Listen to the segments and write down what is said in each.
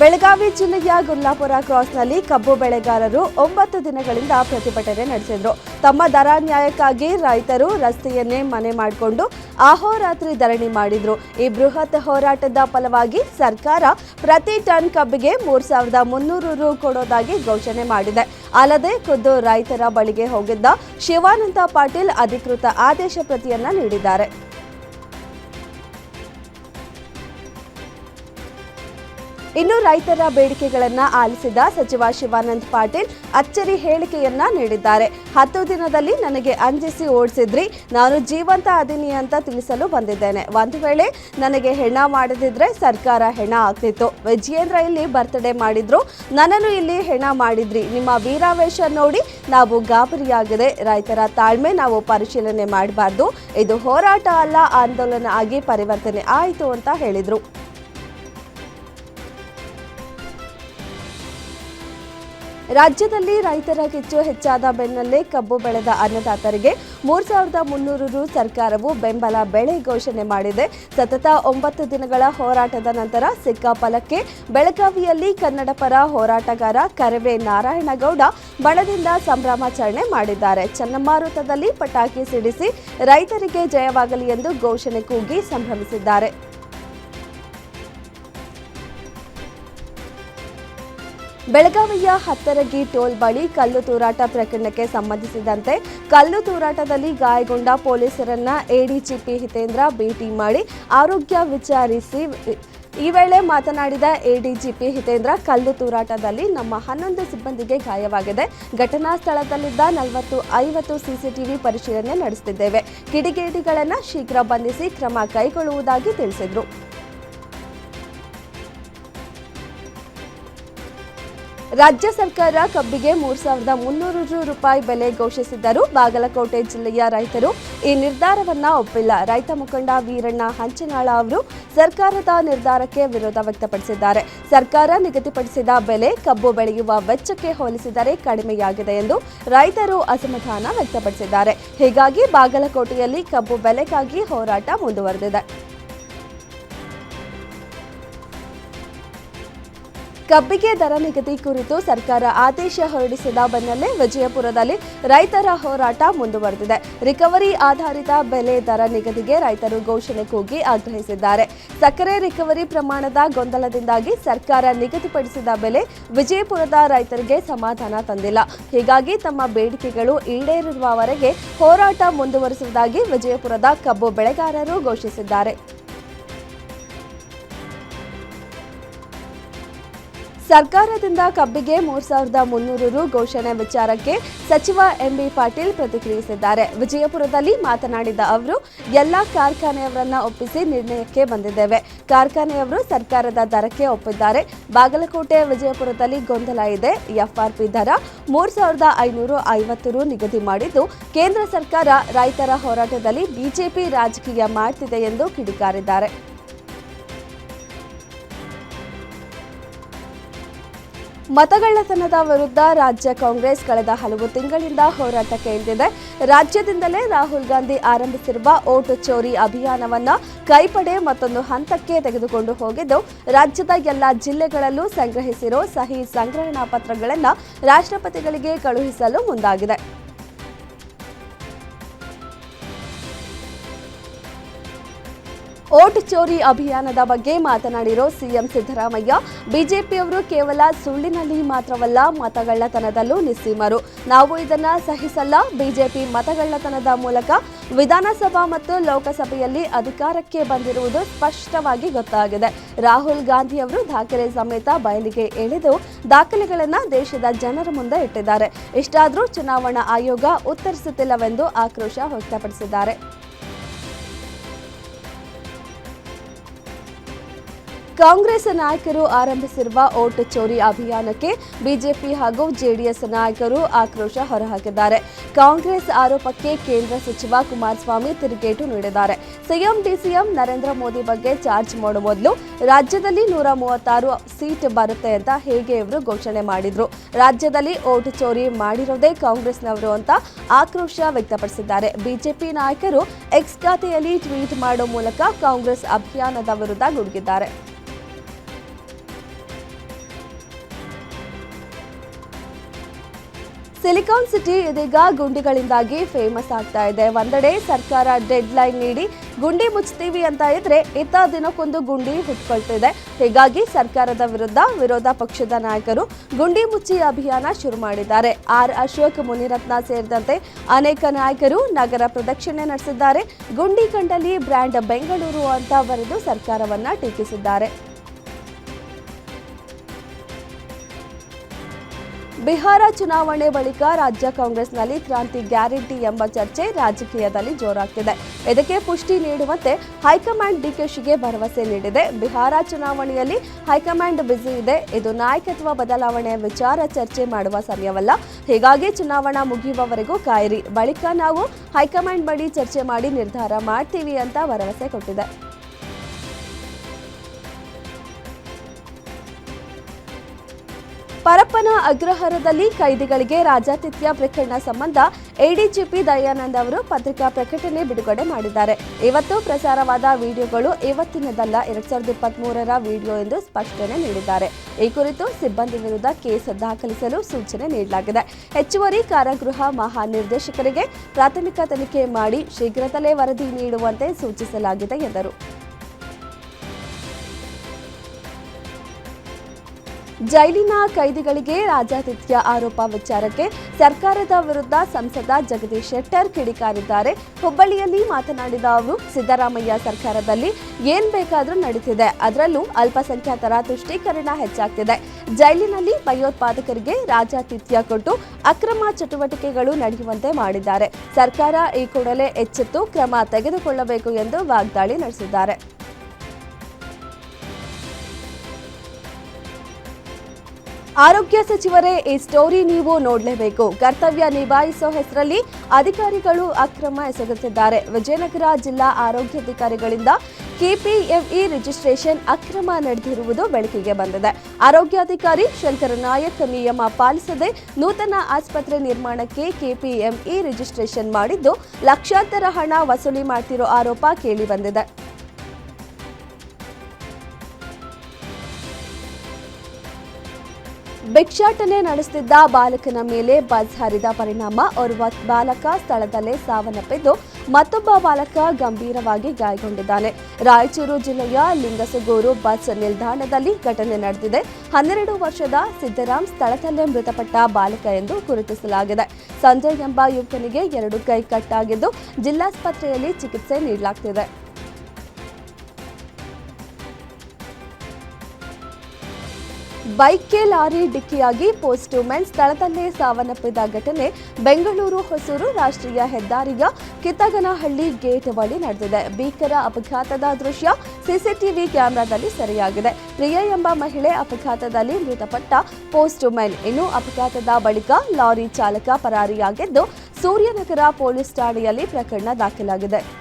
ಬೆಳಗಾವಿ ಜಿಲ್ಲೆಯ ಗುರ್ಲಾಪುರ ಕ್ರಾಸ್ನಲ್ಲಿ ಕಬ್ಬು ಬೆಳೆಗಾರರು ಒಂಬತ್ತು ದಿನಗಳಿಂದ ಪ್ರತಿಭಟನೆ ನಡೆಸಿದ್ರು. ತಮ್ಮ ದರ ನ್ಯಾಯಕ್ಕಾಗಿ ರೈತರು ರಸ್ತೆಯನ್ನೇ ಮನೆ ಮಾಡಿಕೊಂಡು ಅಹೋರಾತ್ರಿ ಧರಣಿ ಮಾಡಿದ್ರು. ಈ ಬೃಹತ್ ಹೋರಾಟದ ಫಲವಾಗಿ ಸರ್ಕಾರ ಪ್ರತಿ ಟನ್ ಕಬ್ಬಿಗೆ ಮೂರು ಸಾವಿರದ ಮುನ್ನೂರು ರು ಕೊಡೋದಾಗಿ ಘೋಷಣೆ ಮಾಡಿದೆ. ಅಲ್ಲದೆ ಖುದ್ದು ರೈತರ ಬಳಿಗೆ ಹೋಗಿದ್ದ ಶಿವಾನಂದ ಪಾಟೀಲ್ ಅಧಿಕೃತ ಆದೇಶ ಪ್ರತಿಯನ್ನ ನೀಡಿದ್ದಾರೆ. ಇನ್ನು ರೈತರ ಬೇಡಿಕೆಗಳನ್ನು ಆಲಿಸಿದ ಸಚಿವ ಶಿವಾನಂದ್ ಪಾಟೀಲ್ ಅಚ್ಚರಿ ಹೇಳಿಕೆಯನ್ನ ನೀಡಿದ್ದಾರೆ. ಹತ್ತು ದಿನದಲ್ಲಿ ನನಗೆ ಅಂಜಿಸಿ ಓಡಿಸಿದ್ರಿ. ನಾನು ಜೀವಂತ ಅದಿನಿ ಅಂತ ತಿಳಿಸಲು ಬಂದಿದ್ದೇನೆ. ಒಂದು ವೇಳೆ ನನಗೆ ಹೆಣ ಮಾಡದಿದ್ರೆ ಸರ್ಕಾರ ಹೆಣ ಆಗ್ತಿತ್ತು. ವಿಜಯೇಂದ್ರ ಇಲ್ಲಿ ಬರ್ತ್ಡೇ ಮಾಡಿದ್ರು. ನನ್ನನ್ನು ಇಲ್ಲಿ ಹೆಣ ಮಾಡಿದ್ರಿ. ನಿಮ್ಮ ವೀರಾವೇಶ ನೋಡಿ ನಾವು ಗಾಬರಿಯಾಗಿದೆ. ರೈತರ ತಾಳ್ಮೆ ನಾವು ಪರಿಶೀಲನೆ ಮಾಡಬಾರ್ದು. ಇದು ಹೋರಾಟ ಅಲ್ಲ, ಆಂದೋಲನ ಆಗಿ ಪರಿವರ್ತನೆ ಆಯಿತು ಅಂತ ಹೇಳಿದ್ರು. ರಾಜ್ಯದಲ್ಲಿ ರೈತರ ಕಿಚ್ಚು ಹೆಚ್ಚಾದ ಬೆನ್ನಲ್ಲೇ ಕಬ್ಬು ಬೆಳೆದ ಅನ್ನದಾತರಿಗೆ ಮೂರು ಸಾವಿರದ ಮುನ್ನೂರು ರು ಸರ್ಕಾರವು ಬೆಂಬಲ ಬೆಳೆ ಘೋಷಣೆ ಮಾಡಿದೆ. ಸತತ ಒಂಬತ್ತು ದಿನಗಳ ಹೋರಾಟದ ನಂತರ ಸಿಕ್ಕ ಫಲಕ್ಕೆ ಬೆಳಗಾವಿಯಲ್ಲಿ ಕನ್ನಡ ಪರ ಹೋರಾಟಗಾರ ಕರವೇ ನಾರಾಯಣಗೌಡ ಬಣದಿಂದ ಸಂಭ್ರಮಾಚರಣೆ ಮಾಡಿದ್ದಾರೆ. ಚನ್ನಮಾರುತದಲ್ಲಿ ಪಟಾಕಿ ಸಿಡಿಸಿ ರೈತರಿಗೆ ಜಯವಾಗಲಿ ಎಂದು ಘೋಷಣೆ ಕೂಗಿ ಸಂಭ್ರಮಿಸಿದ್ದಾರೆ. ಬೆಳಗಾವಿಯ ಹತ್ತರಗಿ ಟೋಲ್ ಬಳಿ ಕಲ್ಲು ತೂರಾಟ ಪ್ರಕರಣಕ್ಕೆ ಸಂಬಂಧಿಸಿದಂತೆ ಕಲ್ಲು ತೂರಾಟದಲ್ಲಿ ಗಾಯಗೊಂಡ ಪೊಲೀಸರನ್ನ ಎಡಿಜಿಪಿ ಹಿತೇಂದ್ರ ಭೇಟಿ ಮಾಡಿ ಆರೋಗ್ಯ ವಿಚಾರಿಸಿ, ಈ ವೇಳೆ ಮಾತನಾಡಿದ ಎಡಿಜಿಪಿ ಹಿತೇಂದ್ರ, ಕಲ್ಲು ತೂರಾಟದಲ್ಲಿ ನಮ್ಮ ಹನ್ನೊಂದು ಸಿಬ್ಬಂದಿಗೆ ಗಾಯವಾಗಿದೆ. ಘಟನಾ ಸ್ಥಳದಲ್ಲಿದ್ದ ನಲವತ್ತು, ಐವತ್ತು ಸಿಸಿಟಿವಿ ಪರಿಶೀಲನೆ ನಡೆಸುತ್ತಿದ್ದೇವೆ. ಕಿಡಿಗೇಡಿಗಳನ್ನು ಶೀಘ್ರ ಬಂಧಿಸಿ ಕ್ರಮ ಕೈಗೊಳ್ಳುವುದಾಗಿ ತಿಳಿಸಿದರು. ರಾಜ್ಯ ಸರ್ಕಾರ ಕಬ್ಬಿಗೆ ಮೂರ್ ಸಾವಿರದ ಮುನ್ನೂರು ರೂಪಾಯಿ ಬೆಲೆ ಘೋಷಿಸಿದ್ದರೂ ಬಾಗಲಕೋಟೆ ಜಿಲ್ಲೆಯ ರೈತರು ಈ ನಿರ್ಧಾರವನ್ನ ಒಪ್ಪಿಲ್ಲ. ರೈತ ಮುಖಂಡ ವೀರಣ್ಣ ಹಂಚನಾಳ ಅವರು ಸರ್ಕಾರದ ನಿರ್ಧಾರಕ್ಕೆ ವಿರೋಧ ವ್ಯಕ್ತಪಡಿಸಿದ್ದಾರೆ. ಸರ್ಕಾರ ನಿಗದಿಪಡಿಸಿದ ಬೆಲೆ ಕಬ್ಬು ಬೆಳೆಯುವ ವೆಚ್ಚಕ್ಕೆ ಹೋಲಿಸಿದರೆ ಕಡಿಮೆಯಾಗಿದೆ ಎಂದು ರೈತರು ಅಸಮಾಧಾನ ವ್ಯಕ್ತಪಡಿಸಿದ್ದಾರೆ. ಹೀಗಾಗಿ ಬಾಗಲಕೋಟೆಯಲ್ಲಿ ಕಬ್ಬು ಬೆಲೆಗಾಗಿ ಹೋರಾಟ ಮುಂದುವರೆದಿದೆ. ಕಬ್ಬಿಗೆ ದರ ನಿಗದಿ ಕುರಿತು ಸರ್ಕಾರ ಆದೇಶ ಹೊರಡಿಸಿದ ಬೆನ್ನಲ್ಲೇ ವಿಜಯಪುರದಲ್ಲಿ ರೈತರ ಹೋರಾಟ ಮುಂದುವರೆದಿದೆ. ರಿಕವರಿ ಆಧಾರಿತ ಬೆಲೆ ದರ ನಿಗದಿಗೆ ರೈತರು ಘೋಷಣೆ ಕೂಗಿ ಆಗ್ರಹಿಸಿದ್ದಾರೆ. ಸಕ್ಕರೆ ರಿಕವರಿ ಪ್ರಮಾಣದ ಗೊಂದಲದಿಂದಾಗಿ ಸರ್ಕಾರ ನಿಗದಿಪಡಿಸಿದ ಬೆಲೆ ವಿಜಯಪುರದ ರೈತರಿಗೆ ಸಮಾಧಾನ ತಂದಿಲ್ಲ. ಹೀಗಾಗಿ ತಮ್ಮ ಬೇಡಿಕೆಗಳು ಈಡೇರಿರುವವರೆಗೆ ಹೋರಾಟ ಮುಂದುವರಿಸುವುದಾಗಿ ವಿಜಯಪುರದ ಕಬ್ಬು ಬೆಳೆಗಾರರು ಘೋಷಿಸಿದ್ದಾರೆ. ಸರ್ಕಾರದಿಂದ ಕಬ್ಬಿಗೆ ಮೂರ್ ಸಾವಿರದ ಮುನ್ನೂರು ರು ಘೋಷಣೆ ವಿಚಾರಕ್ಕೆ ಸಚಿವ ಎಂಬಿ ಪಾಟೀಲ್ ಪ್ರತಿಕ್ರಿಯಿಸಿದ್ದಾರೆ. ವಿಜಯಪುರದಲ್ಲಿ ಮಾತನಾಡಿದ ಅವರು, ಎಲ್ಲ ಕಾರ್ಖಾನೆಯವರನ್ನ ಒಪ್ಪಿಸಿ ನಿರ್ಣಯಕ್ಕೆ ಬಂದಿದ್ದೇವೆ. ಕಾರ್ಖಾನೆಯವರು ಸರ್ಕಾರದ ದರಕ್ಕೆ ಒಪ್ಪಿದ್ದಾರೆ. ಬಾಗಲಕೋಟೆ, ವಿಜಯಪುರದಲ್ಲಿ ಗೊಂದಲ ಇದೆ. ಎಫ್ಆರ್ಪಿ ದರ ಮೂರ್ ಸಾವಿರದ ಐನೂರು ಐವತ್ತು ರು ನಿಗದಿ ಮಾಡಿದ್ದು, ಕೇಂದ್ರ ಸರ್ಕಾರ ರೈತರ ಹೋರಾಟದಲ್ಲಿ ಬಿಜೆಪಿ ರಾಜಕೀಯ ಮಾಡ್ತಿದೆ ಎಂದು ಕಿಡಿಕಾರಿದ್ದಾರೆ. ಮತಗಳ್ಳತನದ ವಿರುದ್ಧ ರಾಜ್ಯ ಕಾಂಗ್ರೆಸ್ ಕಳೆದ ಹಲವು ತಿಂಗಳಿಂದ ಹೋರಾಟಕ್ಕೆ ಇಳಿದಿದೆ. ರಾಜ್ಯದಿಂದಲೇ ರಾಹುಲ್ ಗಾಂಧಿ ಆರಂಭಿಸಿರುವ ಓಟು ಚೋರಿ ಅಭಿಯಾನವನ್ನ ಕೈಪಡೆ ಮತ್ತೊಂದು ಹಂತಕ್ಕೆ ತೆಗೆದುಕೊಂಡು ಹೋಗಿದ್ದು, ರಾಜ್ಯದ ಎಲ್ಲ ಜಿಲ್ಲೆಗಳಲ್ಲೂ ಸಂಗ್ರಹಿಸಿರೋ ಸಹಿ ಸಂಗ್ರಹಣಾ ಪತ್ರಗಳನ್ನು ರಾಷ್ಟ್ರಪತಿಗಳಿಗೆ ಕಳುಹಿಸಲು ಮುಂದಾಗಿದೆ. ಓಟ್ ಚೋರಿ ಅಭಿಯಾನದ ಬಗ್ಗೆ ಮಾತನಾಡಿರೋ ಸಿಎಂ ಸಿದ್ದರಾಮಯ್ಯ, ಬಿಜೆಪಿಯವರು ಕೇವಲ ಸುಳ್ಳಿನಲ್ಲಿ ಮಾತ್ರವಲ್ಲ ಮತಗಳ್ಳತನದಲ್ಲೂ ನಿಸ್ಸೀಮರು. ನಾವು ಇದನ್ನ ಸಹಿಸಲ್ಲ, ಬಿಜೆಪಿ ಮತಗಳ್ಳತನದ ಮೂಲಕ ವಿಧಾನಸಭಾ ಮತ್ತು ಲೋಕಸಭೆಯಲ್ಲಿ ಅಧಿಕಾರಕ್ಕೆ ಬಂದಿರುವುದು ಸ್ಪಷ್ಟವಾಗಿ ಗೊತ್ತಾಗಿದೆ. ರಾಹುಲ್ ಗಾಂಧಿಯವರು ದಾಖಲೆ ಸಮೇತ ಬಯಲಿಗೆ ಎಳೆದು ದಾಖಲೆಗಳನ್ನು ದೇಶದ ಜನರ ಮುಂದೆ ಇಟ್ಟಿದ್ದಾರೆ. ಇಷ್ಟಾದರೂ ಚುನಾವಣಾ ಆಯೋಗ ಉತ್ತರಿಸುತ್ತಿಲ್ಲವೆಂದು ಆಕ್ರೋಶ ವ್ಯಕ್ತಪಡಿಸಿದ್ದಾರೆ. ಕಾಂಗ್ರೆಸ್ ನಾಯಕರು ಆರಂಭಿಸಿರುವ ಓಟ್ ಚೋರಿ ಅಭಿಯಾನಕ್ಕೆ ಬಿಜೆಪಿ ಹಾಗೂ ಜೆಡಿಎಸ್ ನಾಯಕರು ಆಕ್ರೋಶ ಹೊರಹಾಕಿದ್ದಾರೆ. ಕಾಂಗ್ರೆಸ್ ಆರೋಪಕ್ಕೆ ಕೇಂದ್ರ ಸಚಿವ ಕುಮಾರಸ್ವಾಮಿ ತಿರುಗೇಟು ನೀಡಿದ್ದಾರೆ. ಸಿಎಂ, ಡಿಸಿಎಂ ನರೇಂದ್ರ ಮೋದಿ ಬಗ್ಗೆ ಚಾರ್ಜ್ ಮಾಡುವ ಮೊದಲು ರಾಜ್ಯದಲ್ಲಿ ನೂರ ಮೂವತ್ತಾರು ಸೀಟ್ ಬರುತ್ತೆ ಅಂತ ಹೇಗೆ ಇವರು ಘೋಷಣೆ ಮಾಡಿದ್ರು. ರಾಜ್ಯದಲ್ಲಿ ಓಟ್ ಚೋರಿ ಮಾಡಿರೋದೇ ಕಾಂಗ್ರೆಸ್ನವರು ಅಂತ ಆಕ್ರೋಶ ವ್ಯಕ್ತಪಡಿಸಿದ್ದಾರೆ. ಬಿಜೆಪಿ ನಾಯಕರು ಎಕ್ಸ್ ಖಾತೆಯಲ್ಲಿ ಟ್ವೀಟ್ ಮಾಡುವ ಮೂಲಕ ಕಾಂಗ್ರೆಸ್ ಅಭಿಯಾನದ ವಿರುದ್ಧ ಗುಡುಗಿದ್ದಾರೆ. ಸಿಲಿಕಾನ್ ಸಿಟಿ ಇದೀಗ ಗುಂಡಿಗಳಿಂದಾಗಿ ಫೇಮಸ್ ಆಗ್ತಾ ಇದೆ. ಒಂದೆಡೆ ಸರ್ಕಾರ ಡೆಡ್ ಲೈನ್ ನೀಡಿ ಗುಂಡಿ ಮುಚ್ತೀವಿ ಅಂತ ಇದ್ರೆ ಇತ್ತ ದಿನಕ್ಕೊಂದು ಗುಂಡಿ ಹುಟ್ಕೊಳ್ತಿದೆ. ಹೀಗಾಗಿ ಸರ್ಕಾರದ ವಿರುದ್ಧ ವಿರೋಧ ಪಕ್ಷದ ನಾಯಕರು ಗುಂಡಿ ಮುಚ್ಚಿ ಅಭಿಯಾನ ಶುರು ಮಾಡಿದ್ದಾರೆ. ಆರ್ ಅಶೋಕ್ ಮುನಿರತ್ನ ಸೇರಿದಂತೆ ಅನೇಕ ನಾಯಕರು ನಗರ ಪ್ರದಕ್ಷಿಣೆ ನಡೆಸಿದ್ದಾರೆ. ಗುಂಡಿ ಕಂಡಲ್ಲಿ ಬ್ರ್ಯಾಂಡ್ ಬೆಂಗಳೂರು ಅಂತ ಬರೆದು ಸರ್ಕಾರವನ್ನ ಟೀಕಿಸಿದ್ದಾರೆ. ಬಿಹಾರ ಚುನಾವಣೆ ಬಳಿಕ ರಾಜ್ಯ ಕಾಂಗ್ರೆಸ್ನಲ್ಲಿ ಕ್ರಾಂತಿ ಗ್ಯಾರಂಟಿ ಎಂಬ ಚರ್ಚೆ ರಾಜಕೀಯದಲ್ಲಿ ಜೋರಾಗ್ತಿದೆ. ಇದಕ್ಕೆ ಪುಷ್ಟಿ ನೀಡುವಂತೆ ಹೈಕಮಾಂಡ್ ಡಿಕೆಶಿಗೆ ಭರವಸೆ ನೀಡಿದೆ. ಬಿಹಾರ ಚುನಾವಣೆಯಲ್ಲಿ ಹೈಕಮಾಂಡ್ ಬ್ಯುಸಿ ಇದೆ. ಇದು ನಾಯಕತ್ವ ಬದಲಾವಣೆಯ ವಿಚಾರ ಚರ್ಚೆ ಮಾಡುವ ಸಮಯವಲ್ಲ. ಹೀಗಾಗಿ ಚುನಾವಣಾ ಮುಗಿಯುವವರೆಗೂ ಕಾಯಿರಿ. ಬಳಿಕ ನಾವು ಹೈಕಮಾಂಡ್ ಬಳಿ ಚರ್ಚೆ ಮಾಡಿ ನಿರ್ಧಾರ ಮಾಡ್ತೀವಿ ಅಂತ ಭರವಸೆ ಕೊಟ್ಟಿದೆ. ಪರಪ್ಪನ ಅಗ್ರಹಾರದಲ್ಲಿ ಕೈದಿಗಳಿಗೆ ರಾಜಾತಿಥ್ಯ ಪ್ರಕರಣ ಸಂಬಂಧ ಎಡಿಜಿಪಿ ದಯಾನಂದ್ ಅವರು ಪತ್ರಿಕಾ ಪ್ರಕಟಣೆ ಬಿಡುಗಡೆ ಮಾಡಿದ್ದಾರೆ. ಇವತ್ತು ಪ್ರಸಾರವಾದ ವಿಡಿಯೋಗಳು ಇವತ್ತಿನದಲ್ಲ, ಎರಡ್ ಸಾವಿರದ ಇಪ್ಪತ್ತ್ ಮೂರರ ವಿಡಿಯೋ ಎಂದು ಸ್ಪಷ್ಟನೆ ನೀಡಿದ್ದಾರೆ. ಈ ಕುರಿತು ಸಿಬ್ಬಂದಿ ವಿರುದ್ಧ ಕೇಸ್ ದಾಖಲಿಸಲು ಸೂಚನೆ ನೀಡಲಾಗಿದೆ. ಹೆಚ್ಚುವರಿ ಕಾರಾಗೃಹ ಮಹಾನಿರ್ದೇಶಕರಿಗೆ ಪ್ರಾಥಮಿಕ ತನಿಖೆ ಮಾಡಿ ಶೀಘ್ರದಲ್ಲೇ ವರದಿ ನೀಡುವಂತೆ ಸೂಚಿಸಲಾಗಿದೆ ಎಂದರು. ಜೈಲಿನ ಕೈದಿಗಳಿಗೆ ರಾಜಾತಿಥ್ಯ ಆರೋಪ ವಿಚಾರಕ್ಕೆ ಸರ್ಕಾರದ ವಿರುದ್ಧ ಸಂಸದ ಜಗದೀಶ್ ಶೆಟ್ಟರ್ ಕಿಡಿಕಾರಿದ್ದಾರೆ. ಹುಬ್ಬಳ್ಳಿಯಲ್ಲಿ ಮಾತನಾಡಿದ ಅವರು, ಸಿದ್ದರಾಮಯ್ಯ ಸರ್ಕಾರದಲ್ಲಿ ಏನ್ ಬೇಕಾದರೂ ನಡೀತಿದೆ. ಅದರಲ್ಲೂ ಅಲ್ಪಸಂಖ್ಯಾತರ ತುಷ್ಟೀಕರಣ ಹೆಚ್ಚಾಗ್ತಿದೆ. ಜೈಲಿನಲ್ಲಿ ಭಯೋತ್ಪಾದಕರಿಗೆ ರಾಜಾತಿಥ್ಯ ಕೊಟ್ಟು ಅಕ್ರಮ ಚಟುವಟಿಕೆಗಳು ನಡೆಯುವಂತೆ ಮಾಡಿದ್ದಾರೆ. ಸರ್ಕಾರ ಈ ಕೂಡಲೇ ಎಚ್ಚೆತ್ತು ಕ್ರಮ ತೆಗೆದುಕೊಳ್ಳಬೇಕು ಎಂದು ವಾಗ್ದಾಳಿ ನಡೆಸಿದ್ದಾರೆ. ಆರೋಗ್ಯ ಸಚಿವರೇ, ಈ ಸ್ಟೋರಿ ನೀವು ನೋಡಲೇಬೇಕು. ಕರ್ತವ್ಯ ನಿಭಾಯಿಸೋ ಹೆಸರಲ್ಲಿ ಅಧಿಕಾರಿಗಳು ಅಕ್ರಮ ಎಸಗುತ್ತಿದ್ದಾರೆ. ವಿಜಯನಗರ ಜಿಲ್ಲಾ ಆರೋಗ್ಯಾಧಿಕಾರಿಗಳಿಂದ ಕೆಪಿಎಂಇ ರಿಜಿಸ್ಟ್ರೇಷನ್ ಅಕ್ರಮ ನಡೆದಿರುವುದು ಬೆಳಕಿಗೆ ಬಂದಿದೆ. ಆರೋಗ್ಯಾಧಿಕಾರಿ ಶಂಕರ ನಾಯಕ್ ನಿಯಮ ಪಾಲಿಸದೆ ನೂತನ ಆಸ್ಪತ್ರೆ ನಿರ್ಮಾಣಕ್ಕೆ ಕೆಪಿಎಂಇ ರಿಜಿಸ್ಟ್ರೇಷನ್ ಮಾಡಿದ್ದು ಲಕ್ಷಾಂತರ ಹಣ ವಸೂಲಿ ಮಾಡ್ತಿರೋ ಆರೋಪ ಕೇಳಿಬಂದಿದೆ ಭಿಕ್ಷಾಟನೆ ನಡೆಸುತ್ತಿದ್ದ ಬಾಲಕನ ಮೇಲೆ ಬಸ್ ಹರಿದ ಪರಿಣಾಮ. ಓರ್ವ ಬಾಲಕ ಸ್ಥಳದಲ್ಲೇ ಸಾವನ್ನಪ್ಪಿದ್ದು ಮತ್ತೊಬ್ಬ ಬಾಲಕ ಗಂಭೀರವಾಗಿ ಗಾಯಗೊಂಡಿದ್ದಾನೆ. ರಾಯಚೂರು ಜಿಲ್ಲೆಯ ಲಿಂಗಸಗೂರು ಬಸ್ ನಿಲ್ದಾಣದಲ್ಲಿ ಘಟನೆ ನಡೆದಿದೆ. ಹನ್ನೆರಡು ವರ್ಷದ ಸಿದ್ದರಾಮ್ ಸ್ಥಳದಲ್ಲೇ ಮೃತಪಟ್ಟ ಬಾಲಕ ಎಂದು ಗುರುತಿಸಲಾಗಿದೆ. ಸಂಜಯ್ ಎಂಬ ಯುವಕನಿಗೆ ಎರಡು ಕೈ ಕಟ್ಟಾಗಿದ್ದು ಜಿಲ್ಲಾಸ್ಪತ್ರೆಯಲ್ಲಿ ಚಿಕಿತ್ಸೆ ನೀಡಲಾಗ್ತಿದೆ. ಬೈಕ್ಗೆ ಲಾರಿ ಡಿಕ್ಕಿಯಾಗಿ ಪೋಸ್ಟ್ ವುಮೆನ್ ಸ್ಥಳದಲ್ಲೇ ಸಾವನ್ನಪ್ಪಿದ ಘಟನೆ ಬೆಂಗಳೂರು ಹೊಸೂರು ರಾಷ್ಟ್ರೀಯ ಹೆದ್ದಾರಿಯ ಕಿತ್ತಗನಹಳ್ಳಿ ಗೇಟ್ ಬಳಿ ನಡೆದಿದೆ. ಭೀಕರ ಅಪಘಾತದ ದೃಶ್ಯ ಸಿಸಿಟಿವಿ ಕ್ಯಾಮೆರಾದಲ್ಲಿ ಸೆರೆಯಾಗಿದೆ. ಪ್ರಿಯ ಎಂಬ ಮಹಿಳೆ ಅಪಘಾತದಲ್ಲಿ ಮೃತಪಟ್ಟ ಪೋಸ್ಟ್ ಇನ್ನು ಅಪಘಾತದ ಬಳಿಕ ಲಾರಿ ಚಾಲಕ ಪರಾರಿಯಾಗಿದ್ದು ಸೂರ್ಯನಗರ ಪೊಲೀಸ್ ಠಾಣೆಯಲ್ಲಿ ಪ್ರಕರಣ ದಾಖಲಾಗಿದೆ.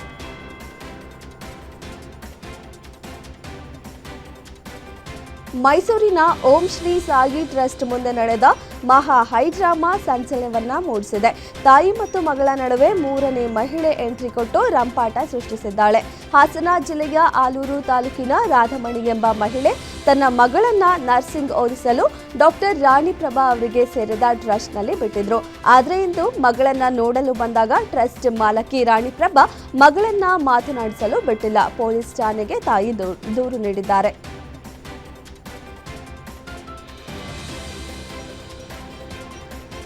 ಮೈಸೂರಿನ ಓಂ ಶ್ರೀ ಸಾಯಿ ಟ್ರಸ್ಟ್ ಮುಂದೆ ನಡೆದ ಮಹಾ ಹೈಡ್ರಾಮಾ ಸಂಚಲನವನ್ನ ಮೂಡಿಸಿದೆ. ತಾಯಿ ಮತ್ತು ಮಗಳ ನಡುವೆ ಮೂರನೇ ಮಹಿಳೆ ಎಂಟ್ರಿ ಕೊಟ್ಟು ರಂಪಾಟ ಸೃಷ್ಟಿಸಿದ್ದಾಳೆ. ಹಾಸನ ಜಿಲ್ಲೆಯ ಆಲೂರು ತಾಲೂಕಿನ ರಾಧಮಣಿ ಎಂಬ ಮಹಿಳೆ ತನ್ನ ಮಗಳನ್ನ ನರ್ಸಿಂಗ್ ಓದಿಸಲು ಡಾಕ್ಟರ್ ರಾಣಿಪ್ರಭಾ ಅವರಿಗೆ ಸೇರಿದ ಟ್ರಸ್ಟ್ನಲ್ಲಿ ಬಿಟ್ಟಿದ್ರು. ಆದರೆ ಇಂದು ಮಗಳನ್ನ ನೋಡಲು ಬಂದಾಗ ಟ್ರಸ್ಟ್ ಮಾಲಕಿ ರಾಣಿಪ್ರಭಾ ಮಗಳನ್ನ ಮಾತನಾಡಿಸಲು ಬಿಟ್ಟಿಲ್ಲ. ಪೊಲೀಸ್ ಠಾಣೆಗೆ ತಾಯಿ ದೂರು ನೀಡಿದ್ದಾರೆ.